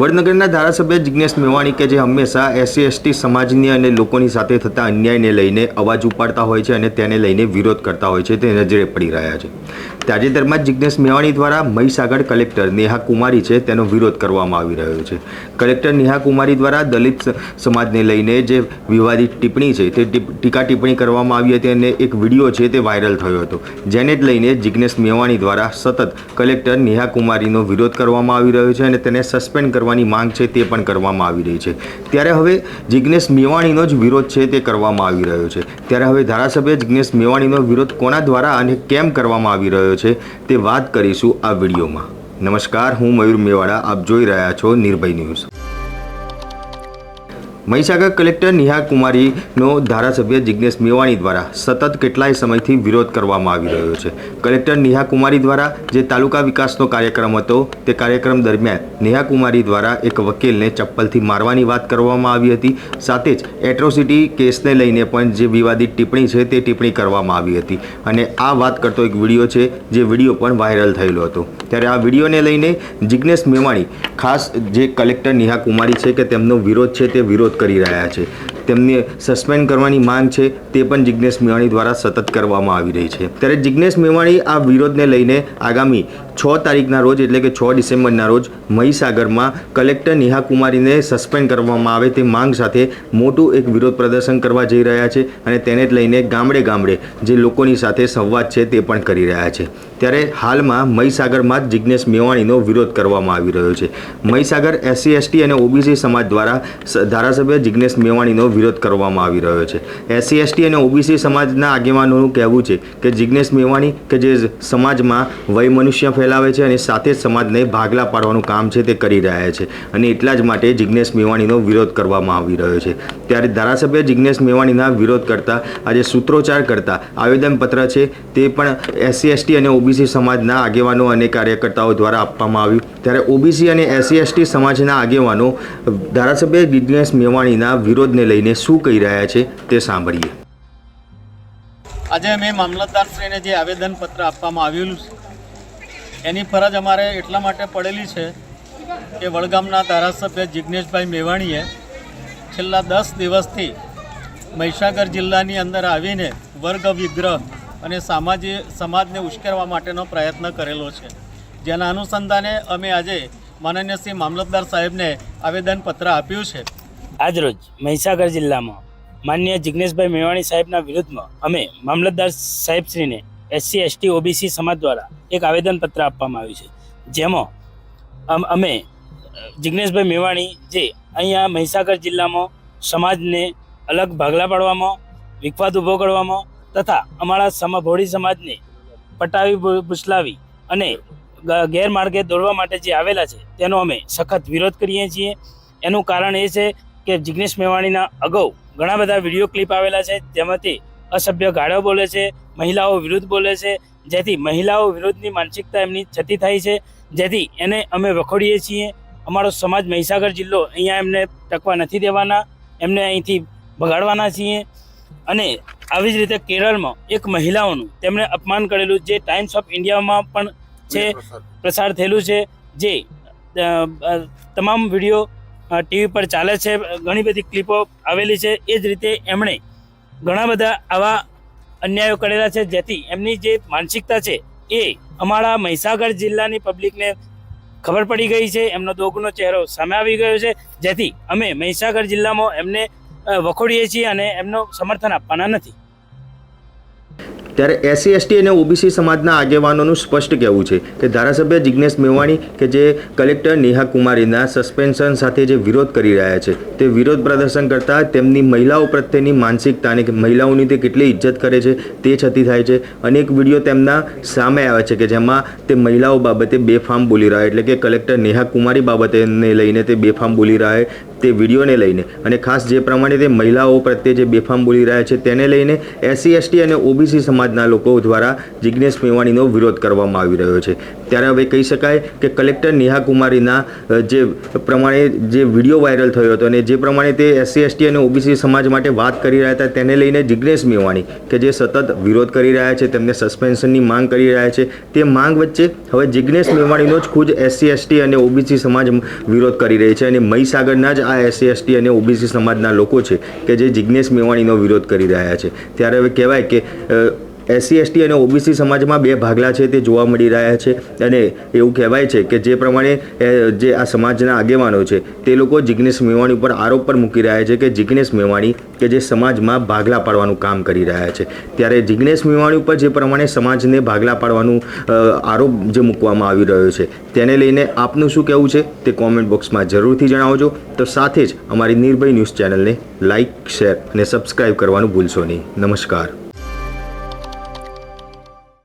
વડનગરના ધારાસભ્ય જિજ્ઞેશ મેવાણી કે જે હંમેશા એસસી, એસટી સમાજની અને લોકોની સાથે થતા અન્યાયને લઈને અવાજ ઉપાડતા હોય છે અને તેને લઈને વિરોધ કરતા હોય છે, તે નજરે પડી રહ્યા છે. તાજેતરમાં જિજ્ઞેશ મેવાણી દ્વારા મહીસાગર કલેક્ટર નેહા કુમારી છે, તેનો વિરોધ કરવામાં આવી રહ્યો છે. કલેક્ટર નેહા કુમારી દ્વારા દલિત સમાજને લઈને જે વિવાદિત ટિપ્પણી છે, તે ટીકા ટિપ્પણી કરવામાં આવી હતી અને એક વીડિયો છે, તે વાયરલ થયો હતો. જેને જ લઈને જિજ્ઞેશ મેવાણી દ્વારા સતત કલેક્ટર નેહા કુમારીનો વિરોધ કરવામાં આવી રહ્યો છે અને તેને સસ્પેન્ડ કરવાની માંગ છે તે પણ કરવામાં આવી રહી છે. ત્યારે હવે જિજ્ઞેશ મેવાણીનો જ વિરોધ છે તે કરવામાં આવી રહ્યો છે. ત્યારે હવે ધારાસભ્ય જિજ્ઞેશ મેવાણીનો વિરોધ કોના દ્વારા અને કેમ કરવામાં આવી રહ્યો છે તે વાત કરીશું આ વિડીયોમાં. નમસ્કાર, હું મયુર મેવાડા. આપ જોઈ રહ્યા છો નિર્ભય ન્યૂઝ. મહીસાગર કલેક્ટર નિહા કુમારીનો ધારાસભ્ય જિજ્ઞેશ મેવાણી દ્વારા સતત કેટલાય સમયથી વિરોધ કરવામાં આવી રહ્યો છે. કલેક્ટર નિહા કુમારી દ્વારા જે તાલુકા વિકાસનો કાર્યક્રમ હતો, તે કાર્યક્રમ દરમિયાન નિહા કુમારી દ્વારા એક વકીલને ચપ્પલથી મારવાની વાત કરવામાં આવી હતી. સાથે જ એટ્રોસિટી કેસને લઈને પણ જે વિવાદિત ટિપ્પણી છે, તે ટિપ્પણી કરવામાં આવી હતી. અને આ વાત કરતો એક વીડિયો છે, જે વીડિયો પણ વાયરલ થયેલો હતો. ત્યારે આ વિડીયોને લઈને જિજ્ઞેશ મેવાણી, ખાસ જે કલેક્ટર નેહા કુમારી છે કે તેમનો વિરોધ છે તે વિરોધ કરી રહ્યા છે. તેમને સસ્પેન્ડ કરવાની માંગ છે તે પણ જિજ્ઞેશ મેવાણી દ્વારા સતત કરવામાં આવી રહી છે. ત્યારે જિજ્ઞેશ મેવાણી આ વિરોધને લઈને આગામી છ તારીખના રોજ એટલે કે છ ડિસેમ્બરના રોજ મહીસાગરમાં કલેક્ટર નેહા કુમારીને સસ્પેન્ડ કરવામાં આવે તે માંગ સાથે મોટું એક વિરોધ પ્રદર્શન કરવા જઈ રહ્યા છે અને તેને જ લઈને ગામડે ગામડે જે લોકોની સાથે સંવાદ છે તે પણ કરી રહ્યા છે. ત્યારે હાલમાં મહીસાગરમાં જ જિજ્ઞેશ મેવાણીનો વિરોધ કરવામાં આવી રહ્યો છે. મહીસાગર એસસી, એસટી અને ઓબીસી સમાજ દ્વારા ધારાસભ્ય જિજ્ઞેશ મેવાણીનો વિરોધ કરવામાં આવી રહ્યો છે. એસસી, એસટી અને ઓબીસી સમાજના આગેવાનોનું કહેવું છે કે જિજ્ઞેશ મેવાણી કે જે સમાજમાં વય મનુષ્ય ફેલાવે છે અને સાથે જ સમાજને ભાગલા પાડવાનું કામ છે તે કરી રહ્યા છે અને એટલા જ માટે જિજ્ઞેશ મેવાણીનો વિરોધ કરવામાં આવી રહ્યો છે. ત્યારે ધારાસભ્ય જિજ્ઞેશ મેવાણીના વિરોધ કરતા, આજે સૂત્રોચ્ચાર કરતા, આવેદનપત્ર છે તે પણ એસસી, એસટી અને ઓબીસી સમાજના આગેવાનો અને કાર્યકર્તાઓ દ્વારા આપવામાં આવ્યું. ત્યારે ઓબીસી અને એસસી, એસટી સમાજના આગેવાનો, ધારાસભ્ય જિજ્ઞેશ મેવાણીના વિરોધને લઈને શું કહી રહ્યા છે તે સાંભળીએ. આજે મેં મામલતદારશ્રીને જે આવેદનપત્ર આપવામાં આવેલું છે, એની ફરજ અમારે એટલા માટે પડેલી છે કે વડગામના ધારાસભ્ય જિજ્ઞેશભાઈ મેવાણીએ છેલ્લા દસ દિવસથી મહીસાગર જિલ્લાની અંદર આવીને વર્ગ વિગ્રહ અને સામાજિક સમાજને ઉશ્કેરવા માટેનો પ્રયત્ન કરેલો છે. જેના અનુસંધાને અમે આજે માનનીય શ્રી મામલતદાર સાહેબને આવેદનપત્ર આપ્યું છે. આજરોજ મહીસાગર જિલ્લામાં માન્ય જિજ્ઞેશભાઈ મેવાણી સાહેબના વિરુદ્ધમાં અમે મામલતદાર સાહેબશ્રીને એસસી એસટી ઓબીસી સમાજ દ્વારા એક આવેદનપત્ર આપવામાં આવ્યું છે. જેમાં અમે જિગ્નેશભાઈ મેવાણી જે અહીંયા મહીસાગર જિલ્લામાં સમાજને અલગ ભાગલા પાડવામાં, વિખવાદ ઊભો કરવામાં તથા અમારા સમા ભોળી સમાજને પટાવી ભૂસલાવી અને ગેરમાર્ગે દોડવા માટે જે આવેલા છે, તેનો અમે સખત વિરોધ કરીએ છીએ. એનું કારણ એ છે કે જિગ્નેશ મેવાણીના અગાઉ ઘણા બધા વીડિયો ક્લિપ આવેલા છે. તેમાંથી અસભ્ય ગાળો બોલે છે મહિલાઓ વિરુદ્ધ બોલે છે જેથી મહિલાઓ વિરુદ્ધની માનસિકતા એમની છતી થાય છે. જેથી એને અમે વખોડીએ છીએ. અમારો સમાજ મહીસાગર જિલ્લો અહીંયા એમને ટકવા નથી દેવાના. એમને અહીંથી ભગાડવાના છીએ. અને આવી જ રીતે કેરળમાં એક મહિલાઓનું તેમણે અપમાન કરેલું જે ટાઈમ્સ ઓફ ઇન્ડિયામાં પણ છે પ્રસાર. થયેલું છે જે તમામ વીડિયો ટીવી પર ચાલે છે. ઘણી બધી ક્લિપો આવેલી છે. એ જ રીતે એમણે ઘણા બધા આવા અન્યાયો કરેલા છે. જેથી એમની જે માનસિકતા છે એ અમારા મહીસાગર જિલ્લાની પબ્લિકને ખબર પડી ગઈ છે. એમનો દોગનો ચહેરો સામે આવી ગયો છે. જેથી અમે મહીસાગર જિલ્લામાં એમને વખોડીએ છીએ અને એમનો સમર્થન આપવાના નથી. ત્યારે એસસી, એસટી અને ઓબીસી સમાજના આગેવાનોનું સ્પષ્ટ કહેવું છે કે ધારાસભ્ય જિજ્ઞેશ મેવાણી કે જે કલેક્ટર નેહા કુમારીના સસ્પેન્શન સાથે જે વિરોધ કરી રહ્યા છે, તે વિરોધ પ્રદર્શન કરતાં તેમની મહિલાઓ પ્રત્યેની માનસિકતાને મહિલાઓની તે કેટલી ઇજ્જત કરે છે તે છતી થાય છે. અનેક વીડિયો તેમના સામે આવે છે કે જેમાં તે મહિલાઓ બાબતે બેફામ બોલી રહ્યા એટલે કે કલેક્ટર નેહા કુમારી બાબતેને લઈને તે બેફામ બોલી રહ્યા તે વિડીયોને લઈને અને ખાસ જે પ્રમાણે તે મહિલાઓ પ્રત્યે જે બેફામ બોલી રહ્યા છે તેને લઈને એસસી, એસટી અને ઓબીસી સમાજના લોકો દ્વારા જિજ્ઞેશ મેવાણીનો વિરોધ કરવામાં આવી રહ્યો છે. ત્યારે હવે કહી શકાય કે કલેક્ટર નેહા કુમારીના જે પ્રમાણે જે વીડિયો વાયરલ થયો હતો અને જે પ્રમાણે તે એસસી, એસટી અને ઓબીસી સમાજ માટે વાત કરી રહ્યા હતા તેને લઈને જિજ્ઞેશ મેવાણી કે જે સતત વિરોધ કરી રહ્યા છે, તેમને સસ્પેન્શનની માંગ કરી રહ્યા છે, તે માંગ વચ્ચે હવે જિજ્ઞેશ મેવાણીનો જ ખુદ એસસી, એસટી અને ઓબીસી સમાજ વિરોધ કરી રહી છે અને મહીસાગરના જ આ એસસી એસટી અને ઓબીસી સમાજના લોકો છે કે જે જિજ્ઞેશ મેવાણીનો વિરોધ કરી રહ્યા છે. ત્યારે હવે કહેવાય કે એસસી, એસટી અને ઓબીસી સમાજમાં બે ભાગલા છે તે જોવા મળી રહ્યા છે અને એવું કહેવાય છે કે જે પ્રમાણે જે આ સમાજના આગેવાનો છે તે લોકો જિજ્ઞેશ મેવાણી ઉપર આરોપ પણ મૂકી રહ્યા છે કે જિજ્ઞેશ મેવાણી કે જે સમાજમાં ભાગલા પાડવાનું કામ કરી રહ્યા છે. ત્યારે જિજ્ઞેશ મેવાણી ઉપર જે પ્રમાણે સમાજને ભાગલા પાડવાનું આરોપ જે મૂકવામાં આવી રહ્યો છે તેને લઈને આપનું શું કહેવું છે તે કોમેન્ટ બોક્સમાં જરૂરથી જણાવજો. તો સાથે જ અમારી નિર્ભય ન્યૂઝ ચેનલને લાઇક શેર અને સબસ્ક્રાઇબ કરવાનું ભૂલશો નહીં. નમસ્કાર.